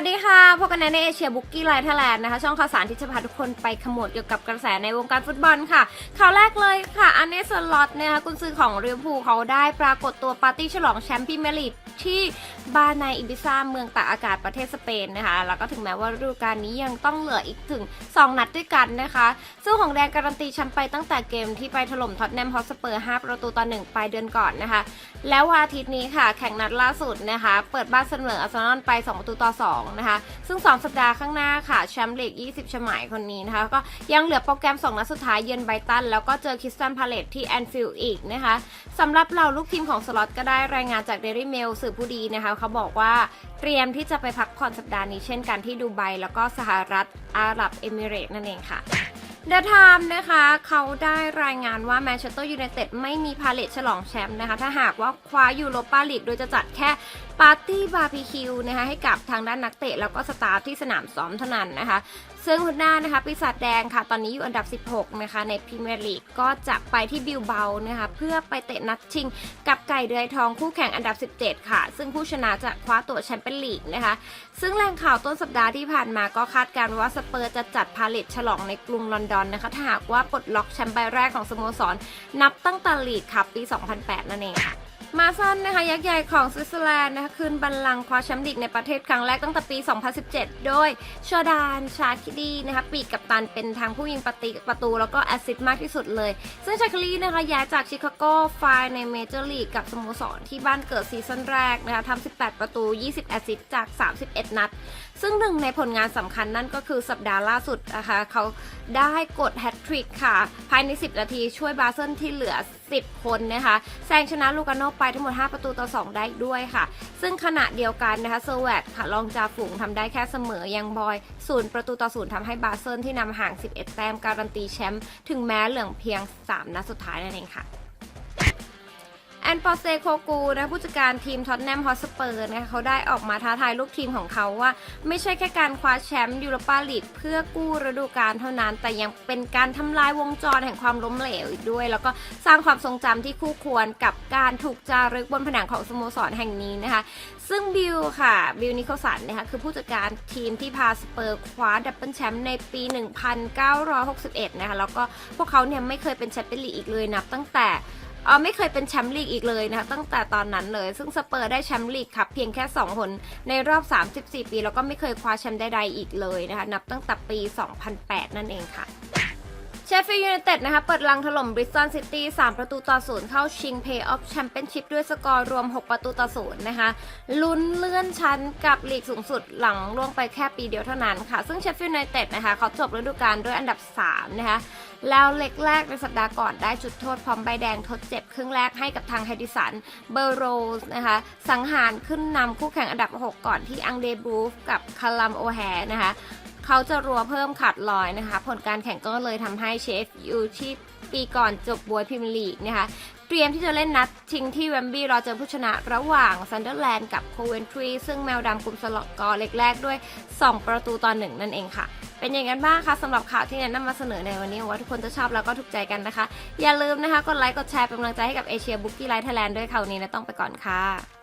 วัสดีค่ะ พบกันในเอเชียบุ๊กกี้ไลท์ไทยแลนด์นะคะ ช่องข่าวสารที่จะพาทุกคนไปขมวดเกี่ยวกับกระแสในวงการฟุตบอลค่ะ ข่าวแรกเลยค่ะอันเนสลอตนะคะกุนซือของเรียวพูเขาได้ปรากฏตัวปาร์ตี้ฉลองแชมป์พรีเมียร์ลีกที่บาร์ในอิบิซาเมืองตากอากาศประเทศสเปนนะคะ แล้วก็ถึงแม้ว่าฤดูกาลนี้ยังต้องเหลืออีกถึง 2 นัดด้วยกันนะคะ ซึ่งของแดงการันตีแชมป์ไปตั้งแต่เกมที่ไปถล่มท็อตแนมฮอตสเปอร์ 5 ประตูต่อ1ปลายเดือนก่อนนะคะ แล้ววันอาทิตย์นี้ค่ะ แข่งนัดล่าสุดนะคะ เปิดบ้านเสมออาร์เซนอลไป 2 ประตูต่อ2นะคะ ซึ่ง 2 สัปดาห์ข้างหน้าค่ะแชมป์ลีก 20 สมัยคนนี้นะคะ ก็ยังเหลือโปรแกรม 2 นัดสุดท้ายเยือนไบรตัน แล้วก็เจอคิสตันพาเลตที่แอนฟิลด์อีกนะคะสำหรับเราลูกทีมของสล็อตก็ได้รายงานจากเดลี่เมลสื่อผู้ดีนะคะ เขาบอกว่าเตรียมที่จะไปพักผ่อนสัปดาห์นี้เช่นกันที่ดูไบแล้วก็สหรัฐอาหรับเอมิเรตส์นั่นเองค่ะ เดอะไทม์นะคะเขาได้รายงานว่าแมนเชสเตอร์ยูไนเต็ดไม่มีพาเลทฉลองแชมป์นะคะ ถ้าหากว่าคว้ายูโรปาลีกโดยจะจัดแค่ปาร์ตี้บาร์บีคิวนะคะให้กับทางด้านนักเตะแล้วก็สตาฟที่สนามซ้อมเท่านั้นนะคะ ซึ่งคุณหน้านะคะปีศาจแดงค่ะ ตอนนี้อยู่อันดับ 16 นะคะ ในพรีเมียร์ลีกก็จะไปที่บิลเบานะคะเพื่อไปเตะนัดชิง กับไก่เดือยทองคู่แข่งอันดับ 17 ค่ะ ซึ่งผู้ชนะจะคว้าตัวแชมเปี้ยนลีกนะคะ ซึ่งแหล่งข่าวต้นสัปดาห์ที่ผ่านมาก็คาดการณ์ว่าสเปอร์จะจัดพาเลทฉลองในกรุงลอนดอนนะคะถ้าหากว่าปลดล็อกแชมป์ใบแรกของสโมสรนับตั้งแต่ลีกครับปี 2008 นั่นเองค่ะ มาซันนะคะยักษ์ใหญ่ของสวิตเซอร์แลนด์นะคะคืนบัลลังก์คว้าแชมป์ลีกในประเทศครั้งแรกตั้งแต่ปี 2017 โดยชอดานชาคิดีนะคะปีกกัปตันเป็นทางผู้ยิงประตูประตูแล้วก็แอสซิสต์มากที่สุดเลย ซึ่งชาคิดีนะคะย้ายจากชิคาโกไฟในเมเจอร์ลีกกับสโมสรที่บ้านเกิดซีซั่นแรกนะคะทำ 18 ประตู 20 แอสซิสต์จาก 31 นัด ซึ่งหนึ่งในผลงานสำคัญนั่นก็คือสัปดาห์ล่าสุดนะคะเขาได้กดแฮตทริกค่ะ ภายใน 10 นาทีช่วยบาเซิลที่เหลือ 10 คนนะคะแซงชนะลูกาโนไปทั้งหมด 5 ประตูต่อ 2 ได้ด้วยค่ะ ซึ่งขณะเดียวกันนะคะเซอร์แวตค่ะรองจ่าฝูงทำได้แค่เสมอยังบอยศูนย์ประตูต่อศูนย์ทำให้บาเซิลที่นำห่าง 11 แต้มการันตีแชมป์ถึงแม้เหลือเพียง 3 นัดสุดท้ายนั่นเองค่ะ แอนปอเซโคกูนะผู้จัดการทีมท็อตแนมฮอสเปอร์นะคะเขาได้ออกมาท้าทายลูกทีมของเขาว่า ไม่ใช่แค่การคว้าแชมป์ยูโรปาลีกเพื่อกู้ฤดูกาลเท่านั้น แต่ยังเป็นการทำลายวงจรแห่งความล้มเหลวอีกด้วย แล้วก็สร้างความทรงจำที่คู่ควรกับการถูกจารึกบนผนังของสโมสรแห่งนี้นะคะ ซึ่งบิลค่ะบิลนิโคลสันนะคะคือผู้จัดการทีมที่พาสเปอร์คว้าดับเบิลแชมป์ในปี 1961 นะคะแล้วก็พวกเขาเนี่ยไม่เคยเป็นแชมเปี้ยนลีกอีกเลยนับตั้งแต่ ออไม่เคยเป็นแชมป์ลีกอีกเลยนะคะตั้งแต่ตอนนั้นเลย ซึ่งสเปอร์ได้แชมป์ลีกครับเพียงแค่ 2 หน ในรอบ 34 ปี แล้วก็ไม่เคยคว้าแชมป์ใดๆอีกเลยนะคะนับตั้งแต่ปี 2008 นั่นเองค่ะเชฟฟี่ยูไนเต็ดนะคะเปิดลังถล่มบริสตันซิตี้ 3 ประตูต่อศูนย์เข้าชิงเพย์ออฟแชมเปี้ยนชิพด้วยสกอร์รวม 6 ประตูต่อศูนย์นะคะ ลุ้นเลื่อนชั้นกับลีกสูงสุดหลังล่วงไปแค่ปีเดียวเท่านั้นค่ะ ซึ่งเชฟฟี่ยูไนเต็ดนะคะเขาจบฤดูกาลด้วยอันดับ 3 นะคะ แล้วเล็กแรกในสัปดาห์ก่อนได้จุดโทษพร้อมใบแดงทดเจ็บครึ่งแรกให้กับทางไฮดิสันเบอร์โรสนะคะ สังหารขึ้นนำคู่แข่งอันดับ 6 ก่อนที่อังเดบูฟกับคาลัมโอแฮนะคะเขาจะรัวเพิ่มขาดลอยนะคะ ผลการแข่งก็เลยทำให้เชฟยูที่ปีก่อนจบบวยพรีเมียร์ลีกนะคะเตรียมที่จะเล่นนัดชิงที่แวมบลีย์รอเจอผู้ชนะระหว่างซันเดอร์แลนด์กับโคเวนทรีซึ่งแมวดำกลุ่มสลอกกอเล็กแรกด้วย 2 ประตูต่อหนึ่งนั่นเองค่ะ เป็นอย่างนั้นบ้างคะสำหรับข่าวที่แนะนำมาเสนอในวันนี้หวังว่าทุกคนจะชอบแล้วก็ถูกใจกันนะคะ อย่าลืมนะคะกดไลค์กดแชร์เป็นกำลังใจให้กับเอเชียบุ๊กี้ไลท์ไทยแลนด์ด้วยค่ะวันนี้นะต้องไปก่อนค่ะ